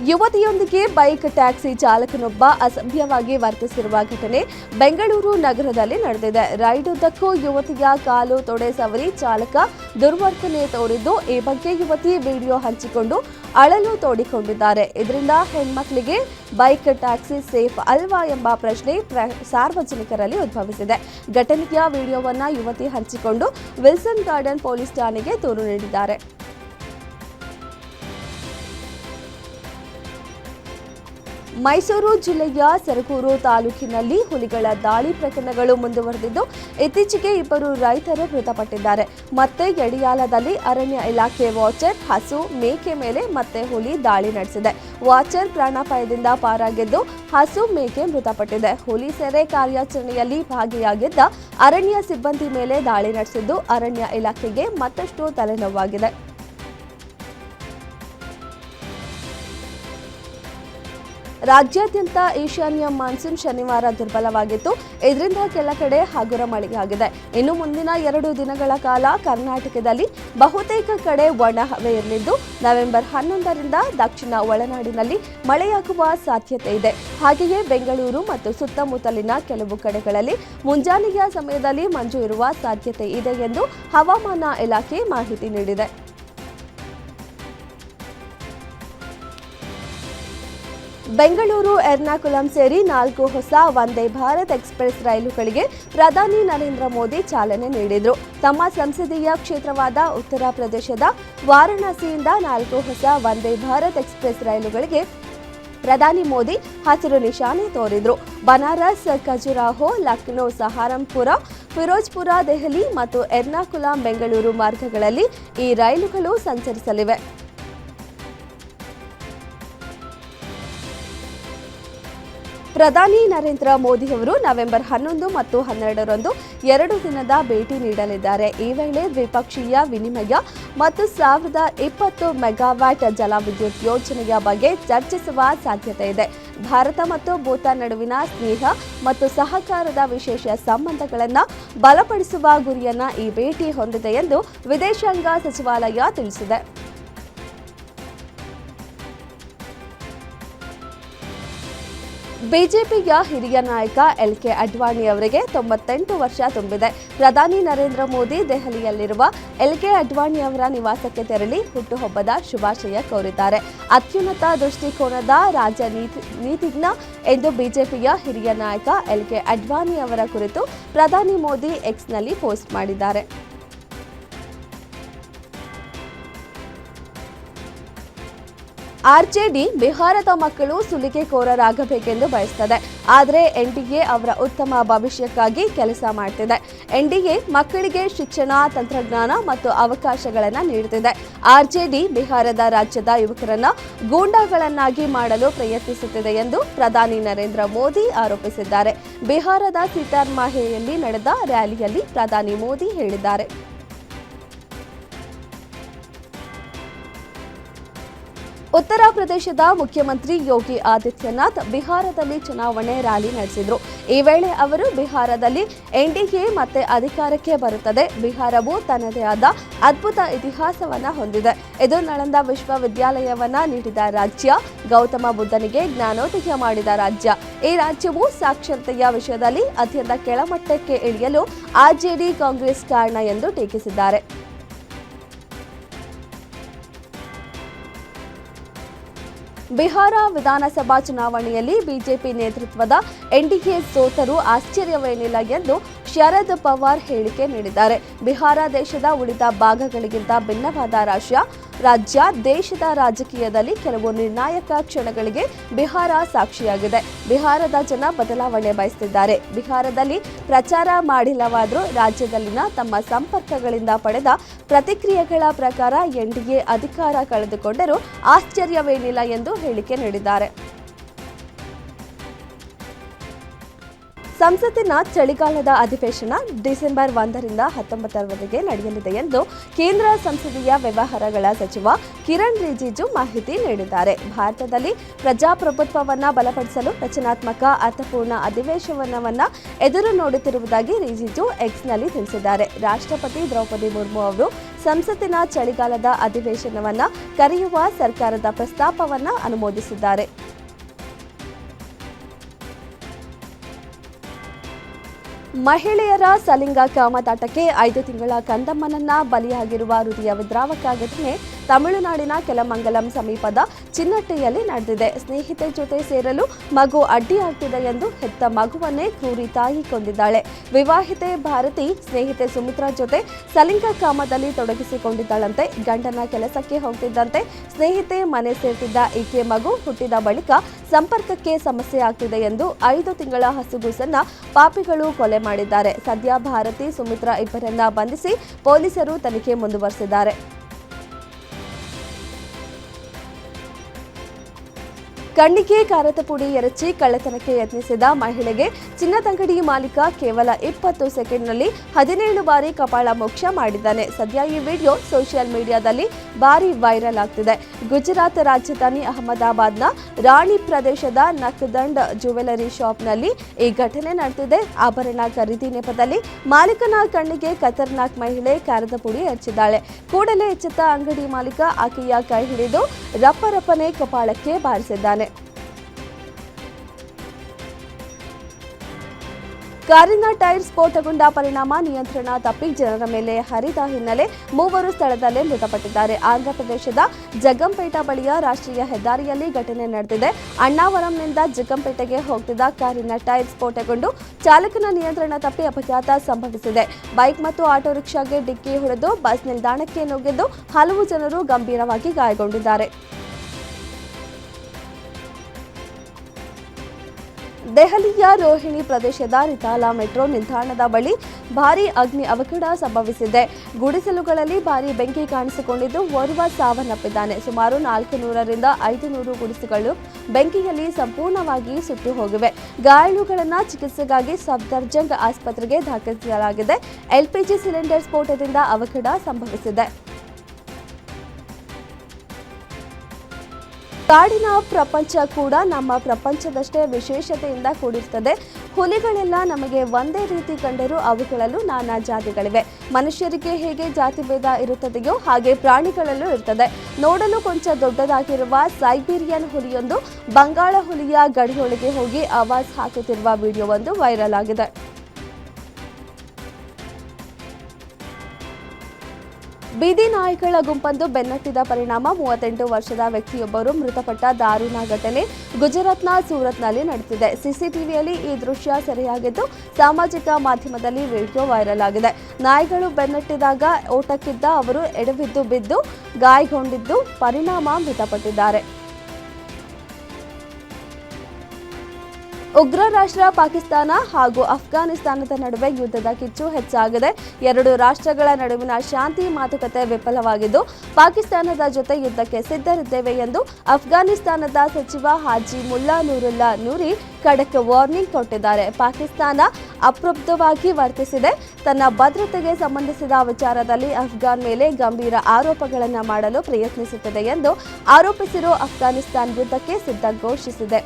ಯುವತಿಯೊಂದಿಗೆ ಬೈಕ್ ಟ್ಯಾಕ್ಸಿ ಚಾಲಕನೊಬ್ಬ ಅಸಭ್ಯವಾಗಿ ವರ್ತಿಸಿರುವ ಘಟನೆ ಬೆಂಗಳೂರು ನಗರದಲ್ಲಿ ನಡೆದಿದೆ. ರೈಡ್ ಉದ್ದಕ್ಕೂ ಯುವತಿಯ ಕಾಲು ತೊಡೆ ಸವರಿ, ಚಾಲಕ ದುರ್ವರ್ತನೆ ತೋರಿದ್ದು, ಈ ಬಗ್ಗೆ ಯುವತಿ ವಿಡಿಯೋ ಹಂಚಿಕೊಂಡು ಅಳಲು ತೋಡಿಕೊಂಡಿದ್ದಾರೆ. ಇದರಿಂದ ಹೆಣ್ಮಕ್ಳಿಗೆ ಬೈಕ್ ಟ್ಯಾಕ್ಸಿ ಸೇಫ್ ಅಲ್ವಾ ಎಂಬ ಪ್ರಶ್ನೆ ಸಾರ್ವಜನಿಕರಲ್ಲಿ ಉದ್ಭವಿಸಿದೆ. ಘಟನೆಯ ವಿಡಿಯೋವನ್ನು ಯುವತಿ ಹಂಚಿಕೊಂಡು ವಿಲ್ಸನ್ ಗಾರ್ಡನ್ ಪೊಲೀಸ್ ಠಾಣೆಗೆ ದೂರು ನೀಡಿದ್ದಾರೆ. ಮೈಸೂರು ಜಿಲ್ಲೆಯ ಸರಕೂರು ತಾಲೂಕಿನಲ್ಲಿ ಹುಲಿಗಳ ದಾಳಿ ಪ್ರಕರಣಗಳು ಮುಂದುವರೆದಿದ್ದು, ಇತ್ತೀಚೆಗೆ ಇಬ್ಬರು ರೈತರು ಮೃತಪಟ್ಟಿದ್ದಾರೆ. ಮತ್ತೆ ಯಡಿಯಾಲದಲ್ಲಿ ಅರಣ್ಯ ಇಲಾಖೆ ವಾಚರ್ ಹಸು ಮೇಕೆ ಮೇಲೆ ಮತ್ತೆ ಹುಲಿ ದಾಳಿ ನಡೆಸಿದೆ. ವಾಚರ್ ಪ್ರಾಣಾಪಾಯದಿಂದ ಪಾರಾಗಿದ್ದು, ಹಸು ಮೇಕೆ ಮೃತಪಟ್ಟಿದೆ. ಹುಲಿ ಸೆರೆ ಕಾರ್ಯಾಚರಣೆಯಲ್ಲಿ ಭಾಗಿಯಾಗಿದ್ದ ಅರಣ್ಯ ಸಿಬ್ಬಂದಿ ಮೇಲೆ ದಾಳಿ ನಡೆಸಿದ್ದು, ಅರಣ್ಯ ಇಲಾಖೆಗೆ ಮತ್ತಷ್ಟು ತಲೆನೋವಾಗಿದೆ. ರಾಜ್ಯಾದ್ಯಂತ ಈಶಾನ್ಯ ಮಾನ್ಸೂನ್ ಶನಿವಾರ ದುರ್ಬಲವಾಗಿತ್ತು. ಇದರಿಂದ ಕೆಲ ಕಡೆ ಹಗುರ ಮಳೆಯಾಗಿದೆ ಇನ್ನು ಮುಂದಿನ ಎರಡು ದಿನಗಳ ಕಾಲ ಕರ್ನಾಟಕದಲ್ಲಿ ಬಹುತೇಕ ಕಡೆ ಒಣ ಹವೆ ಇರಲಿದ್ದು, ನವೆಂಬರ್ ಹನ್ನೊಂದರಿಂದ ದಕ್ಷಿಣ ಒಳನಾಡಿನಲ್ಲಿ ಮಳೆಯಾಗುವ ಸಾಧ್ಯತೆ ಇದೆ. ಹಾಗೆಯೇ ಬೆಂಗಳೂರು ಮತ್ತು ಸುತ್ತಮುತ್ತಲಿನ ಕೆಲವು ಕಡೆಗಳಲ್ಲಿ ಮುಂಜಾನೆಯ ಸಮಯದಲ್ಲಿ ಮಂಜು ಇರುವ ಸಾಧ್ಯತೆ ಇದೆ ಎಂದು ಹವಾಮಾನ ಇಲಾಖೆ ಮಾಹಿತಿ ನೀಡಿದೆ. ಬೆಂಗಳೂರು, ಎರ್ನಾಕುಲಂ ಸೇರಿ ನಾಲ್ಕು ಹೊಸ ವಂದೇ ಭಾರತ್ ಎಕ್ಸ್ಪ್ರೆಸ್ ರೈಲುಗಳಿಗೆ ಪ್ರಧಾನಿ ನರೇಂದ್ರ ಮೋದಿ ಚಾಲನೆ ನೀಡಿದರು. ತಮ್ಮ ಸಂಸದೀಯ ಕ್ಷೇತ್ರವಾದ ಉತ್ತರ ಪ್ರದೇಶದ ವಾರಾಣಸಿಯಿಂದ ನಾಲ್ಕು ಹೊಸ ವಂದೇ ಭಾರತ್ ಎಕ್ಸ್ಪ್ರೆಸ್ ರೈಲುಗಳಿಗೆ ಪ್ರಧಾನಿ ಮೋದಿ ಹಸಿರು ನಿಶಾನೆ ತೋರಿದರು. ಬನಾರಸ್, ಖಜುರಾಹೋ, ಲಕ್ನೋ, ಸಹಾರಂಪುರ, ಫಿರೋಜ್ಪುರ, ದೆಹಲಿ ಮತ್ತು ಎರ್ನಾಕುಲಂ, ಬೆಂಗಳೂರು ಮಾರ್ಗಗಳಲ್ಲಿ ಈ ರೈಲುಗಳು ಸಂಚರಿಸಲಿವೆ. ಪ್ರಧಾನಿ ನರೇಂದ್ರ ಮೋದಿ ಅವರು ನವೆಂಬರ್ ಹನ್ನೊಂದು ಮತ್ತು ಹನ್ನೆರಡರಂದು ಎರಡು ದಿನದ ಭೇಟಿ ನೀಡಲಿದ್ದಾರೆ. ಈ ವೇಳೆ ದ್ವಿಪಕ್ಷೀಯ ವಿನಿಮಯ ಮತ್ತು ಸಾವಿರದ ಇಪ್ಪತ್ತು ಮೆಗಾವ್ಯಾಟ್ ಜಲವಿದ್ಯುತ್ ಯೋಜನೆಯ ಬಗ್ಗೆ ಚರ್ಚಿಸುವ ಸಾಧ್ಯತೆ ಇದೆ. ಭಾರತ ಮತ್ತು ಭೂತಾನ್ ನಡುವಿನ ಸ್ನೇಹ ಮತ್ತು ಸಹಕಾರದ ವಿಶೇಷ ಸಂಬಂಧಗಳನ್ನು ಬಲಪಡಿಸುವ ಗುರಿಯನ್ನು ಈ ಭೇಟಿ ಹೊಂದಿದೆ ಎಂದು ವಿದೇಶಾಂಗ ಸಚಿವಾಲಯ ತಿಳಿಸಿದೆ. ಬಿಜೆಪಿಯ ಹಿರಿಯ ನಾಯಕ ಎಲ್ ಕೆ ಅಡ್ವಾಣಿ ಅವರಿಗೆ ತೊಂಬತ್ತೆಂಟು ವರ್ಷ ತುಂಬಿದೆ. ಪ್ರಧಾನಿ ನರೇಂದ್ರ ಮೋದಿ ದೆಹಲಿಯಲ್ಲಿರುವ ಎಲ್ ಕೆ ಅಡ್ವಾಣಿ ಅವರ ನಿವಾಸಕ್ಕೆ ತೆರಳಿ ಹುಟ್ಟುಹಬ್ಬದ ಶುಭಾಶಯ ಕೋರಿದ್ದಾರೆ. ಅತ್ಯುನ್ನತ ದೃಷ್ಟಿಕೋನದ ರಾಜ್ಯ ನೀತಿ, ನೀತಿಜ್ಞ ಎಂದು ಬಿಜೆಪಿಯ ಹಿರಿಯ ನಾಯಕ ಎಲ್ ಕೆ ಅಡ್ವಾಣಿ ಅವರ ಕುರಿತು ಪ್ರಧಾನಿ ಮೋದಿ ಎಕ್ಸ್ನಲ್ಲಿ ಪೋಸ್ಟ್ ಮಾಡಿದ್ದಾರೆ. ಆರ್ಜೆಡಿ ಬಿಹಾರದ ಮಕ್ಕಳು ಸುಲಿಗೆಕೋರರಾಗಬೇಕೆಂದು ಬಯಸ್ತದೆ. ಆದರೆ ಎನ್ಡಿಎ ಅವರ ಉತ್ತಮ ಭವಿಷ್ಯಕ್ಕಾಗಿ ಕೆಲಸ ಮಾಡ್ತಿದೆ. ಎನ್ಡಿಎ ಮಕ್ಕಳಿಗೆ ಶಿಕ್ಷಣ, ತಂತ್ರಜ್ಞಾನ ಮತ್ತು ಅವಕಾಶಗಳನ್ನು ನೀಡುತ್ತಿದೆ. ಆರ್ಜೆಡಿ ಬಿಹಾರದ ರಾಜ್ಯದ ಯುವಕರನ್ನ ಗೂಂಡಾಗಳನ್ನಾಗಿ ಮಾಡಲು ಪ್ರಯತ್ನಿಸುತ್ತಿದೆ ಎಂದು ಪ್ರಧಾನಿ ನರೇಂದ್ರ ಮೋದಿ ಆರೋಪಿಸಿದ್ದಾರೆ. ಬಿಹಾರದ ಸೀತಾರ್ಮಾಹೆಯಲ್ಲಿ ನಡೆದ ರ್ಯಾಲಿಯಲ್ಲಿ ಪ್ರಧಾನಿ ಮೋದಿ ಹೇಳಿದ್ದಾರೆ. ಉತ್ತರ ಪ್ರದೇಶದ ಮುಖ್ಯಮಂತ್ರಿ ಯೋಗಿ ಆದಿತ್ಯನಾಥ್ ಬಿಹಾರದಲ್ಲಿ ಚುನಾವಣೆ ರ್ಯಾಲಿ ನಡೆಸಿದರು. ಈ ವೇಳೆ ಅವರು ಬಿಹಾರದಲ್ಲಿ ಎನ್ಡಿಎ ಮತ್ತೆ ಅಧಿಕಾರಕ್ಕೆ ಬರುತ್ತದೆ. ಬಿಹಾರವು ತನ್ನದೇ ಆದ ಅದ್ಭುತ ಇತಿಹಾಸವನ್ನ ಹೊಂದಿದೆ. ಇದು ನಳಂದ ವಿಶ್ವವಿದ್ಯಾಲಯವನ್ನ ನೀಡಿದ ರಾಜ್ಯ. ಗೌತಮ ಬುದ್ಧನಿಗೆ ಜ್ಞಾನೋದಯ ಮಾಡಿದ ರಾಜ್ಯ. ಈ ರಾಜ್ಯವು ಸಾಕ್ಷರತೆಯ ವಿಷಯದಲ್ಲಿ ಅತ್ಯಂತ ಕೆಳಮಟ್ಟಕ್ಕೆ ಇಳಿಯಲು ಆರ್ಜೆಡಿ ಕಾಂಗ್ರೆಸ್ ಕಾರಣ ಎಂದು ಟೀಕಿಸಿದ್ದಾರೆ. ಬಿಹಾರ ವಿಧಾನಸಭಾ ಚುನಾವಣೆಯಲ್ಲಿ ಬಿಜೆಪಿ ನೇತೃತ್ವದ ಎನ್ಡಿಎ ಸೋತರೂ ಆಶ್ಚರ್ಯವೇನಿಲ್ಲ ಎಂದು ಶರದ್ ಪವಾರ್ ಹೇಳಿಕೆ ನೀಡಿದ್ದಾರೆ. ಬಿಹಾರ ದೇಶದ ಉಳಿದ ಭಾಗಗಳಿಗಿಂತ ಭಿನ್ನವಾದ ರಾಜ್ಯ ರಾಜ್ಯ, ದೇಶದ ರಾಜಕೀಯದಲ್ಲಿ ಕೆಲವು ನಿರ್ಣಾಯಕ ಕ್ಷಣಗಳಿಗೆ ಬಿಹಾರ ಸಾಕ್ಷಿಯಾಗಿದೆ. ಬಿಹಾರದ ಜನ ಬದಲಾವಣೆ ಬಯಸುತ್ತಿದ್ದಾರೆ ಬಿಹಾರದಲ್ಲಿ ಪ್ರಚಾರ ಮಾಡಿಲ್ಲವಾದರೂ ರಾಜ್ಯದಲ್ಲಿನ ತಮ್ಮ ಸಂಪರ್ಕಗಳಿಂದ ಪಡೆದ ಪ್ರತಿಕ್ರಿಯೆಗಳ ಪ್ರಕಾರ ಎನ್ಡಿಎ ಅಧಿಕಾರ ಕಳೆದುಕೊಂಡರೂ ಆಶ್ಚರ್ಯವೇನಿಲ್ಲ ಎಂದು ಹೇಳಿಕೆ ನೀಡಿದ್ದಾರೆ. ಸಂಸತ್ತಿನ ಚಳಿಗಾಲದ ಅಧಿವೇಶನ ಡಿಸೆಂಬರ್ ಒಂದರಿಂದ ಹತ್ತೊಂಬತ್ತರವರೆಗೆ ನಡೆಯಲಿದೆ ಎಂದು ಕೇಂದ್ರ ಸಂಸದೀಯ ವ್ಯವಹಾರಗಳ ಸಚಿವ ಕಿರಣ್ ರಿಜಿಜು ಮಾಹಿತಿ ನೀಡಿದ್ದಾರೆ. ಭಾರತದಲ್ಲಿ ಪ್ರಜಾಪ್ರಭುತ್ವವನ್ನು ಬಲಪಡಿಸಲು ರಚನಾತ್ಮಕ, ಅರ್ಥಪೂರ್ಣ ಅಧಿವೇಶನವನ್ನು ಎದುರು ನೋಡುತ್ತಿರುವುದಾಗಿ ರಿಜಿಜು ಎಕ್ಸ್ನಲ್ಲಿ ತಿಳಿಸಿದ್ದಾರೆ. ರಾಷ್ಟ್ರಪತಿ ದ್ರೌಪದಿ ಮುರ್ಮು ಅವರು ಸಂಸತ್ತಿನ ಚಳಿಗಾಲದ ಅಧಿವೇಶನವನ್ನು ಕರೆಯುವ ಸರ್ಕಾರದ ಪ್ರಸ್ತಾಪವನ್ನು ಅನುಮೋದಿಸಿದ್ದಾರೆ. ಮಹಿಳೆಯರ ಸಲಿಂಗ ಕಾಮದಾಟಕ್ಕೆ ಐದು ತಿಂಗಳ ಕಂದಮ್ಮನನ್ನ ಬಲಿಯಾಗಿರುವ ಹೃದಯ ವಿದ್ರಾವಕ ಘಟನೆ ತಮಿಳುನಾಡಿನ ಕೆಲಮಂಗಲಂ ಸಮೀಪದ ಚಿನ್ನಟ್ಟೆಯಲ್ಲಿ ನಡೆದಿದೆ. ಸ್ನೇಹಿತೆ ಜೊತೆ ಸೇರಲು ಮಗು ಅಡ್ಡಿಯಾಗ್ತಿದೆ ಎಂದು ಹೆತ್ತ ಮಗುವನ್ನೇ ಕ್ರೂರಿ ತಾಯಿ ಕೊಂದಿದ್ದಾಳೆ. ವಿವಾಹಿತೆ ಭಾರತಿ, ಸ್ನೇಹಿತೆ ಸುಮಿತ್ರಾ ಜೊತೆ ಸಲಿಂಗ ಕಾಮದಲ್ಲಿ ತೊಡಗಿಸಿಕೊಂಡಿದ್ದಾಳಂತೆ. ಗಂಡನ ಕೆಲಸಕ್ಕೆ ಹೋಗ್ತಿದ್ದಂತೆ ಸ್ನೇಹಿತೆ ಮನೆ ಸೇರ್ತಿದ್ದ ಈಕೆ ಮಗು ಹುಟ್ಟಿದ ಬಳಿಕ ಸಂಪರ್ಕಕ್ಕೆ ಸಮಸ್ಯೆ ಆಗ್ತಿದೆ ಎಂದು ಐದು ತಿಂಗಳ ಹಸುಗೂಸನ್ನ ಪಾಪಿಗಳು ಕೊಲೆ ಮಾಡಿದ್ದಾರೆ. ಸದ್ಯ ಭಾರತಿ, ಸುಮಿತ್ರಾ ಇಬ್ಬರನ್ನ ಬಂಧಿಸಿ ಪೊಲೀಸರು ತನಿಖೆ ಮುಂದುವರೆಸಿದ್ದಾರೆ. ಕಣ್ಣಿಗೆ ಕಾರದ ಪುಡಿ ಎರಚಿ ಕಳ್ಳತನಕ್ಕೆ ಯತ್ನಿಸಿದ ಮಹಿಳೆಗೆ ಚಿನ್ನದಂಗಡಿ ಮಾಲೀಕ ಕೇವಲ ಇಪ್ಪತ್ತು ಸೆಕೆಂಡ್ನಲ್ಲಿ ಹದಿನೇಳು ಬಾರಿ ಕಪಾಳ ಮೋಕ್ಷ ಮಾಡಿದ್ದಾನೆ. ಸದ್ಯ ಈ ವಿಡಿಯೋ ಸೋಷಿಯಲ್ ಮೀಡಿಯಾದಲ್ಲಿ ಭಾರಿ ವೈರಲ್ ಆಗ್ತಿದೆ. ಗುಜರಾತ್ ರಾಜಧಾನಿ ಅಹಮದಾಬಾದ್ನ ರಾಣಿ ಪ್ರದೇಶದ ನಕ್ದಂಡ್ ಜ್ಯುವೆಲರಿ ಶಾಪ್ನಲ್ಲಿ ಈ ಘಟನೆ ನಡೆದಿದೆ. ಆಭರಣ ಖರೀದಿ ನೆಪದಲ್ಲಿ ಮಾಲೀಕನ ಕಣ್ಣಿಗೆ ಖತರ್ನಾಕ್ ಮಹಿಳೆ ಕಾರದ ಪುಡಿ ಹಚ್ಚಿದ್ದಾಳೆ ಕೂಡಲೇ ಎಚ್ಚೆತ್ತ ಅಂಗಡಿ ಮಾಲೀಕ ಆಕೆಯ ಕೈ ಹಿಡಿದು ರಪ್ಪರಪ್ಪನೆ ಕಪಾಳಕ್ಕೆ ಬಾರಿಸಿದ್ದಾನೆ. ಕಾರಿನ ಟೈರ್ ಸ್ಫೋಟಗೊಂಡ ಪರಿಣಾಮ, ನಿಯಂತ್ರಣ ತಪ್ಪಿ ಜನರ ಮೇಲೆ ಹರಿದ ಹಿನ್ನೆಲೆ ಮೂವರು ಸ್ಥಳದಲ್ಲೇ ಮೃತಪಟ್ಟಿದ್ದಾರೆ. ಆಂಧ್ರಪ್ರದೇಶದ ಜಗಂಪೇಟ ಬಳಿಯ ರಾಷ್ಟ್ರೀಯ ಹೆದ್ದಾರಿಯಲ್ಲಿ ಘಟನೆ ನಡೆದಿದೆ. ಅಣ್ಣಾವರಂನಿಂದ ಜಗಂಪೇಟೆಗೆ ಹೋಗ್ತಿದ್ದ ಕಾರಿನ ಟೈರ್ ಸ್ಫೋಟಗೊಂಡು ಚಾಲಕನ ನಿಯಂತ್ರಣ ತಪ್ಪಿ ಅಪಘಾತ ಸಂಭವಿಸಿದೆ. ಬೈಕ್ ಮತ್ತು ಆಟೋ ರಿಕ್ಷಾಗೆ ಡಿಕ್ಕಿ ಹೊಡೆದು ಬಸ್ ನಿಲ್ದಾಣಕ್ಕೆ ನುಗ್ಗಿದ್ದು ಹಲವು ಜನರು ಗಂಭೀರವಾಗಿ ಗಾಯಗೊಂಡಿದ್ದಾರೆ. ದೆಹಲಿಯ ರೋಹಿಣಿ ಪ್ರದೇಶದ ರಿತಾಲಾ ಮೆಟ್ರೋ ನಿಲ್ದಾಣದ ಬಳಿ ಭಾರೀ ಅಗ್ನಿ ಅವಘಡ ಸಂಭವಿಸಿದೆ. ಗುಡಿಸಲುಗಳಲ್ಲಿ ಭಾರೀ ಬೆಂಕಿ ಕಾಣಿಸಿಕೊಂಡಿದ್ದು, ಓರ್ವ ಸಾವನ್ನಪ್ಪಿದ್ದಾನೆ. ಸುಮಾರು ನಾಲ್ಕು ನೂರರಿಂದ ಐದು ನೂರು ಗುಡಿಸುಗಳು ಬೆಂಕಿಯಲ್ಲಿ ಸಂಪೂರ್ಣವಾಗಿ ಸುಟ್ಟು ಹೋಗಿವೆ ಗಾಯಾಳುಗಳನ್ನು ಚಿಕಿತ್ಸೆಗಾಗಿ ಸಫ್ದರ್ಜಂಗ್ ಆಸ್ಪತ್ರೆಗೆ ದಾಖಲಿಸಲಾಗಿದೆ. ಎಲ್ಪಿಜಿ ಸಿಲಿಂಡರ್ ಸ್ಫೋಟದಿಂದ ಅವಘಡ ಸಂಭವಿಸಿದೆ. ಕಾಡಿನ ಪ್ರಪಂಚ ಕೂಡ ನಮ್ಮ ಪ್ರಪಂಚದಷ್ಟೇ ವಿಶೇಷತೆಯಿಂದ ಕೂಡಿರ್ತದೆ. ಹುಲಿಗಳೆಲ್ಲ ನಮಗೆ ಒಂದೇ ರೀತಿ ಕಂಡರೂ ಅವುಗಳಲ್ಲೂ ನಾನಾ ಜಾತಿಗಳಿವೆ. ಮನುಷ್ಯರಿಗೆ ಹೇಗೆ ಜಾತಿ ಭೇದ ಇರುತ್ತದೆಯೋ ಹಾಗೆ ಪ್ರಾಣಿಗಳಲ್ಲೂ ಇರ್ತದೆ. ನೋಡಲು ಕೊಂಚ ದೊಡ್ಡದಾಗಿರುವ ಸೈಬೀರಿಯನ್ ಹುಲಿಯೊಂದು ಬಂಗಾಳ ಹುಲಿಯ ಗಡಿಯೊಳಗೆ ಹೋಗಿ ಆವಾಜ್ ಹಾಕುತ್ತಿರುವ ವಿಡಿಯೋ ಒಂದು ವೈರಲ್ ಆಗಿದೆ. ಬೀದಿ ನಾಯಿಗಳ ಗುಂಪೊಂದು ಬೆನ್ನಟ್ಟಿದ ಪರಿಣಾಮ ಮೂವತ್ತೆಂಟು ವರ್ಷದ ವ್ಯಕ್ತಿಯೊಬ್ಬರು ಮೃತಪಟ್ಟ ದಾರುಣ ಘಟನೆ ಗುಜರಾತ್ನ ಸೂರತ್ನಲ್ಲಿ ನಡೆದಿದೆ. ಸಿಸಿಟಿವಿಯಲ್ಲಿ ಈ ದೃಶ್ಯ ಸೆರೆಯಾಗಿದ್ದು, ಸಾಮಾಜಿಕ ಮಾಧ್ಯಮದಲ್ಲಿ ವಿಡಿಯೋ ವೈರಲ್ ಆಗಿದೆ. ನಾಯಿಗಳು ಬೆನ್ನಟ್ಟಿದಾಗ ಓಟಕ್ಕಿದ್ದ ಅವರು ಎಡವಿದ್ದು ಬಿದ್ದು, ಗಾಯಗೊಂಡಿದ್ದು ಪರಿಣಾಮ ಮೃತಪಟ್ಟಿದ್ದಾರೆ. ಉಗ್ರ ರಾಷ್ಟ್ರ ಪಾಕಿಸ್ತಾನ ಹಾಗೂ ಅಫ್ಘಾನಿಸ್ತಾನದ ನಡುವೆ ಯುದ್ಧದ ಕಿಚ್ಚು ಹೆಚ್ಚಾಗಿದೆ. ಎರಡು ರಾಷ್ಟ್ರಗಳ ನಡುವಿನ ಶಾಂತಿ ಮಾತುಕತೆ ವಿಫಲವಾಗಿದ್ದು, ಪಾಕಿಸ್ತಾನದ ಜೊತೆ ಯುದ್ಧಕ್ಕೆ ಸಿದ್ಧರಿದ್ದೇವೆ ಎಂದು ಅಫ್ಘಾನಿಸ್ತಾನದ ಸಚಿವ ಹಾಜಿ ಮುಲ್ಲಾ ನೂರುಲ್ಲಾ ನೂರಿ ಖಡಕ್ ವಾರ್ನಿಂಗ್ ಕೊಟ್ಟಿದ್ದಾರೆ. ಪಾಕಿಸ್ತಾನ ಅಪ್ರಬುದ್ಧವಾಗಿ ವರ್ತಿಸಿದೆ. ತನ್ನ ಭದ್ರತೆಗೆ ಸಂಬಂಧಿಸಿದ ವಿಚಾರದಲ್ಲಿ ಅಫ್ಘಾನ್ ಮೇಲೆ ಗಂಭೀರ ಆರೋಪಗಳನ್ನು ಮಾಡಲು ಪ್ರಯತ್ನಿಸುತ್ತಿದೆ ಎಂದು ಆರೋಪಿಸಿರುವ ಅಫ್ಘಾನಿಸ್ತಾನ್ ಯುದ್ಧಕ್ಕೆ ಸಿದ್ಧ ಘೋಷಿಸಿದೆ.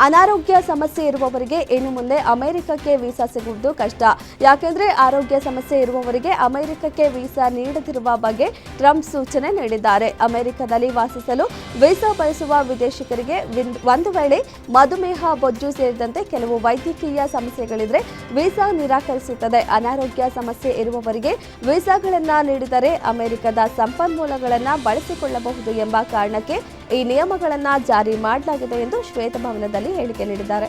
ಅನಾರೋಗ್ಯ ಸಮಸ್ಯೆ ಇರುವವರಿಗೆ ಇನ್ನು ಮುಂದೆ ಅಮೆರಿಕಕ್ಕೆ ವೀಸಾ ಸಿಗುವುದು ಕಷ್ಟ. ಯಾಕೆಂದ್ರೆ ಆರೋಗ್ಯ ಸಮಸ್ಯೆ ಇರುವವರಿಗೆ ಅಮೆರಿಕಕ್ಕೆ ವೀಸಾ ನೀಡದಿರುವ ಬಗ್ಗೆ ಟ್ರಂಪ್ ಸೂಚನೆ ನೀಡಿದ್ದಾರೆ. ಅಮೆರಿಕದಲ್ಲಿ ವಾಸಿಸಲು ವೀಸಾ ಬಯಸುವ ವಿದೇಶಿಗರಿಗೆ ಒಂದು ವೇಳೆ ಮಧುಮೇಹ, ಬೊಜ್ಜು ಸೇರಿದಂತೆ ಕೆಲವು ವೈದ್ಯಕೀಯ ಸಮಸ್ಯೆಗಳಿದ್ರೆ ವೀಸಾ ನಿರಾಕರಿಸುತ್ತದೆ. ಅನಾರೋಗ್ಯ ಸಮಸ್ಯೆ ಇರುವವರಿಗೆ ವೀಸಾಗಳನ್ನು ನೀಡಿದರೆ ಅಮೆರಿಕದ ಸಂಪನ್ಮೂಲಗಳನ್ನು ಬಳಸಿಕೊಳ್ಳಬಹುದು ಎಂಬ ಕಾರಣಕ್ಕೆ ಈ ನಿಯಮಗಳನ್ನು ಜಾರಿ ಮಾಡಲಾಗಿದೆ ಎಂದು ಶ್ವೇತಭವನದಲ್ಲಿ ಹೇಳಿಕೆ ನೀಡಿದ್ದಾರೆ.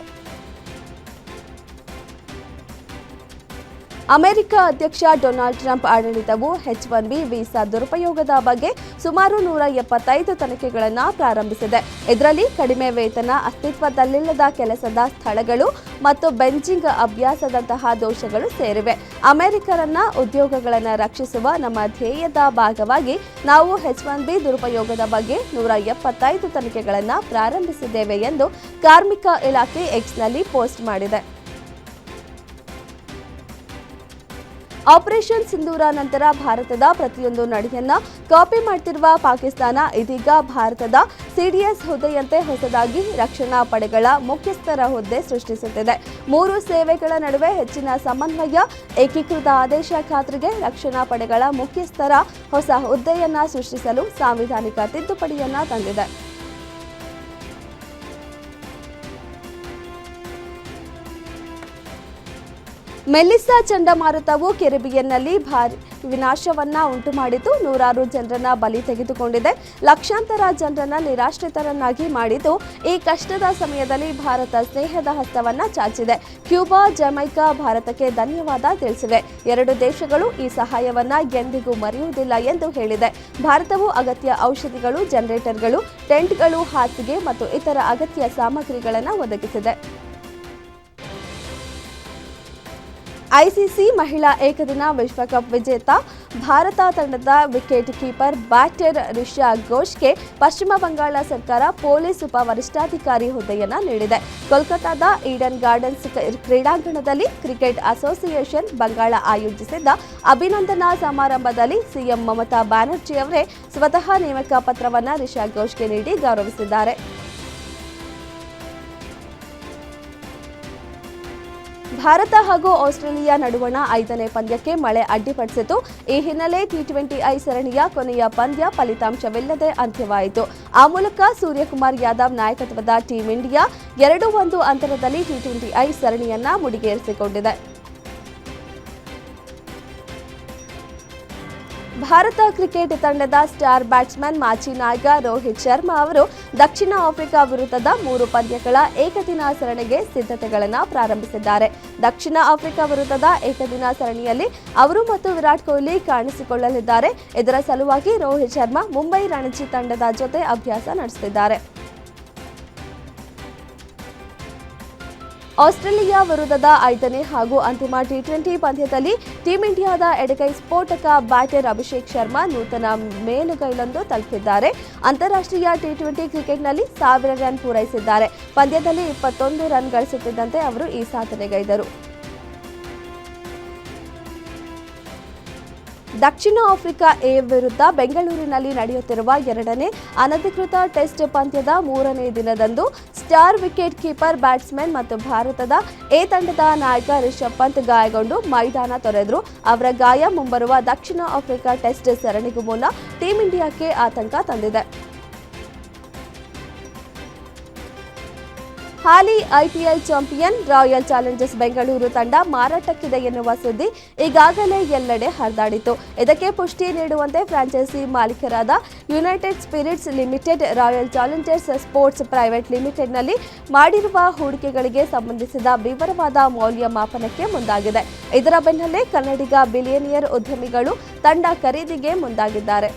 ಅಮೆರಿಕ ಅಧ್ಯಕ್ಷ ಡೊನಾಲ್ಡ್ ಟ್ರಂಪ್ ಆಡಳಿತವು ಹೆಚ್ ಒನ್ ಬಿ ವೀಸಾ ದುರುಪಯೋಗದ ಬಗ್ಗೆ ಸುಮಾರು ನೂರ ಎಪ್ಪತ್ತೈದು ತನಿಖೆಗಳನ್ನು ಪ್ರಾರಂಭಿಸಿದೆ. ಇದರಲ್ಲಿ ಕಡಿಮೆ ವೇತನ, ಅಸ್ತಿತ್ವದಲ್ಲಿಲ್ಲದ ಕೆಲಸದ ಸ್ಥಳಗಳು ಮತ್ತು ಬೆಂಚಿಂಗ್ ಅಭ್ಯಾಸದಂತಹ ದೋಷಗಳು ಸೇರಿವೆ. ಅಮೆರಿಕರನ್ನ ಉದ್ಯೋಗಗಳನ್ನು ರಕ್ಷಿಸುವ ನಮ್ಮ ಧ್ಯೇಯದ ಭಾಗವಾಗಿ ನಾವು ಹೆಚ್ ಒನ್ ಬಿ ದುರುಪಯೋಗದ ಬಗ್ಗೆ ನೂರ ಎಪ್ಪತ್ತೈದು ತನಿಖೆಗಳನ್ನು ಪ್ರಾರಂಭಿಸಿದ್ದೇವೆ ಎಂದು ಕಾರ್ಮಿಕ ಇಲಾಖೆ ಎಕ್ಸ್ನಲ್ಲಿ ಪೋಸ್ಟ್ ಮಾಡಿದೆ. ಆಪರೇಷನ್ ಸಿಂಧೂರ ನಂತರ ಭಾರತದ ಪ್ರತಿಯೊಂದು ನಡೆಯನ್ನ ಕಾಪಿ ಮಾಡ್ತಿರುವ ಪಾಕಿಸ್ತಾನ ಇದೀಗ ಭಾರತದ ಸಿಡಿಎಸ್ ಹುದ್ದೆಯಂತೆ ಹೊಸದಾಗಿ ರಕ್ಷಣಾ ಪಡೆಗಳ ಮುಖ್ಯಸ್ಥರ ಹುದ್ದೆ ಸೃಷ್ಟಿಸುತ್ತಿದೆ. ಮೂರು ಸೇವೆಗಳ ನಡುವೆ ಹೆಚ್ಚಿನ ಸಮನ್ವಯ, ಏಕೀಕೃತ ಆದೇಶ ಖಾತ್ರಿಗೆ ರಕ್ಷಣಾ ಪಡೆಗಳ ಮುಖ್ಯಸ್ಥರ ಹೊಸ ಹುದ್ದೆಯನ್ನ ಸೃಷ್ಟಿಸಲು ಸಾಂವಿಧಾನಿಕ ತಿದ್ದುಪಡಿಯನ್ನ ತಂದಿದೆ. ಮೆಲ್ಲಿಸಾ ಚಂಡಮಾರುತವು ಕೆರಿಬಿಯನ್ನಲ್ಲಿ ಭಾರಿ ವಿನಾಶವನ್ನ ಉಂಟು ಮಾಡಿತು ನೂರಾರು ಜನರನ್ನ ಬಲಿ ತೆಗೆದುಕೊಂಡಿದೆ. ಲಕ್ಷಾಂತರ ಜನರನ್ನ ನಿರಾಶ್ರಿತರನ್ನಾಗಿ ಮಾಡಿದ್ದು ಈ ಕಷ್ಟದ ಸಮಯದಲ್ಲಿ ಭಾರತ ಸ್ನೇಹದ ಹಸ್ತವನ್ನ ಚಾಚಿದೆ. ಕ್ಯೂಬಾ, ಜಮೈಕಾ ಭಾರತಕ್ಕೆ ಧನ್ಯವಾದ ತಿಳಿಸಿವೆ. ಎರಡು ದೇಶಗಳು ಈ ಸಹಾಯವನ್ನ ಎಂದಿಗೂ ಮರೆಯುವುದಿಲ್ಲ ಎಂದು ಹೇಳಿದೆ. ಭಾರತವು ಅಗತ್ಯ ಔಷಧಿಗಳು, ಜನರೇಟರ್ಗಳು, ಟೆಂಟ್ಗಳು, ಹಾಸಿಗೆ ಮತ್ತು ಇತರ ಅಗತ್ಯ ಸಾಮಗ್ರಿಗಳನ್ನು ಒದಗಿಸಿದೆ. ಐಸಿಸಿ ಮಹಿಳಾ ಏಕದಿನ ವಿಶ್ವಕಪ್ ವಿಜೇತ ಭಾರತ ತಂಡದ ವಿಕೆಟ್ ಕೀಪರ್ ಬ್ಯಾಟರ್ ರಿಷಾ ಘೋಷ್ಗೆ ಪಶ್ಚಿಮ ಬಂಗಾಳ ಸರ್ಕಾರ ಪೊಲೀಸ್ ಉಪ ವರಿಷ್ಠಾಧಿಕಾರಿ ಹುದ್ದೆಯನ್ನು ನೀಡಿದೆ. ಕೋಲ್ಕತ್ತಾದ ಈಡನ್ ಗಾರ್ಡನ್ಸ್ ಕ್ರೀಡಾಂಗಣದಲ್ಲಿ ಕ್ರಿಕೆಟ್ ಅಸೋಸಿಯೇಷನ್ ಬಂಗಾಳ ಆಯೋಜಿಸಿದ್ದ ಅಭಿನಂದನಾ ಸಮಾರಂಭದಲ್ಲಿ ಸಿಎಂ ಮಮತಾ ಬ್ಯಾನರ್ಜಿ ಅವರೇ ಸ್ವತಃ ನೇಮಕ ಪತ್ರವನ್ನು ರಿಷಾ ಘೋಷ್ಗೆ ನೀಡಿ ಗೌರವಿಸಿದ್ದಾರೆ. ಭಾರತ ಹಾಗೂ ಆಸ್ಟ್ರೇಲಿಯಾ ನಡುವಣ ಐದನೇ ಪಂದ್ಯಕ್ಕೆ ಮಳೆ ಅಡ್ಡಿಪಡಿಸಿತು. ಈ ಹಿನ್ನೆಲೆ ಟಿ ಟ್ವೆಂಟಿ ಐ ಸರಣಿಯ ಕೊನೆಯ ಪಂದ್ಯ ಫಲಿತಾಂಶವಿಲ್ಲದೆ ಅಂತ್ಯವಾಯಿತು. ಆ ಮೂಲಕ ಸೂರ್ಯಕುಮಾರ್ ಯಾದವ್ ನಾಯಕತ್ವದ ಟೀಂ ಇಂಡಿಯಾ ಎರಡು ಒಂದು ಅಂತರದಲ್ಲಿ ಟಿ ಟ್ವೆಂಟಿ ಐ ಸರಣಿಯನ್ನ ಮುಡಿಗೇರಿಸಿಕೊಂಡಿದೆ. ಭಾರತ ಕ್ರಿಕೆಟ್ ತಂಡದ ಸ್ಟಾರ್ ಬ್ಯಾಟ್ಸ್ಮನ್ ಮಾಜಿ ನಾಯಕ, ರೋಹಿತ್ ಶರ್ಮಾ ಅವರು ದಕ್ಷಿಣ ಆಫ್ರಿಕಾ ವಿರುದ್ಧದ ಮೂರು ಪಂದ್ಯಗಳ ಏಕದಿನ ಸರಣಿಗೆ ಸಿದ್ಧತೆಗಳನ್ನು ಪ್ರಾರಂಭಿಸಿದ್ದಾರೆ. ದಕ್ಷಿಣ ಆಫ್ರಿಕಾ ವಿರುದ್ಧದ ಏಕದಿನ ಸರಣಿಯಲ್ಲಿ ಅವರು ಮತ್ತು ವಿರಾಟ್ ಕೊಹ್ಲಿ ಕಾಣಿಸಿಕೊಳ್ಳಲಿದ್ದಾರೆ. ಇದರ ಸಲುವಾಗಿ ರೋಹಿತ್ ಶರ್ಮಾ ಮುಂಬೈ ರಣಜಿ ತಂಡದ ಜೊತೆ ಅಭ್ಯಾಸ ನಡೆಸುತ್ತಿದ್ದಾರೆ ಆಸ್ಟ್ರೇಲಿಯಾ ವಿರುದ್ಧದ ಐದನೇ ಹಾಗೂ ಅಂತಿಮ ಟಿ ಟ್ವೆಂಟಿ ಪಂದ್ಯದಲ್ಲಿ ಟೀಂ ಇಂಡಿಯಾದ ಎಡಗೈ ಸ್ಫೋಟಕ ಬ್ಯಾಟರ್ ಅಭಿಷೇಕ್ ಶರ್ಮಾ ನೂತನ ಮೇಲುಗೈಲೊಂದು ತಲುಪಿದ್ದಾರೆ. ಅಂತಾರಾಷ್ಟ್ರೀಯ ಟಿ ಟ್ವೆಂಟಿ ಕ್ರಿಕೆಟ್ನಲ್ಲಿ ಸಾವಿರ ರನ್ ಪೂರೈಸಿದ್ದಾರೆ. ಪಂದ್ಯದಲ್ಲಿ ಇಪ್ಪತ್ತೊಂದು ರನ್ ಗಳಿಸುತ್ತಿದ್ದಂತೆ ಅವರು ಈ ಸಾಧನೆಗೈದರು. ದಕ್ಷಿಣ ಆಫ್ರಿಕಾ ಎ ವಿರುದ್ಧ ಬೆಂಗಳೂರಿನಲ್ಲಿ ನಡೆಯುತ್ತಿರುವ ಎರಡನೇ ಅನಧಿಕೃತ ಟೆಸ್ಟ್ ಪಂದ್ಯದ ಮೂರನೇ ದಿನದಂದು ಸ್ಟಾರ್ ವಿಕೆಟ್ ಕೀಪರ್ ಬ್ಯಾಟ್ಸ್ಮನ್ ಮತ್ತು ಭಾರತದ ಎ ತಂಡದ ನಾಯಕ ರಿಷಬ್ ಪಂತ್ ಗಾಯಗೊಂಡು ಮೈದಾನ ತೊರೆದರು. ಅವರ ಗಾಯ ಮುಂಬರುವ ದಕ್ಷಿಣ ಆಫ್ರಿಕಾ ಟೆಸ್ಟ್ ಸರಣಿಗೂ ಮುನ್ನ ಟೀಂ ಇಂಡಿಯಾಕ್ಕೆ ಆತಂಕ ತಂದಿದೆ. ಹಾಲಿ IPL champion Royal Challengers Bengaluru ತಂಡ ಮಾರಾಟಕ್ಕಿದೆ ಎನ್ನುವ ಸುದ್ದಿ ಈಗಾಗಲೇ ಎಲ್ಲೆಡೆ ಹರಿದಾಡಿತು ಇದಕ್ಕೆ ಪುಷ್ಟಿ ನೀಡುವಂತೆ franchise ಮಾಲೀಕರಾದ United Spirits Limited, Royal Challengers Sports Private ಲಿಮಿಟೆಡ್ನಲ್ಲಿ ಮಾಡಿರುವ ಹೂಡಿಕೆಗಳಿಗೆ ಸಂಬಂಧಿಸಿದ ವಿವರವಾದ ಮೌಲ್ಯಮಾಪನಕ್ಕೆ ಮುಂದಾಗಿದೆ. ಇದರ ಬೆನ್ನಲ್ಲೇ ಕನ್ನಡಿಗ ಬಿಲಿಯನಿಯರ್ ಉದ್ಯಮಿಗಳು ತಂಡ ಖರೀದಿಗೆ ಮುಂದಾಗಿದ್ದಾರೆ.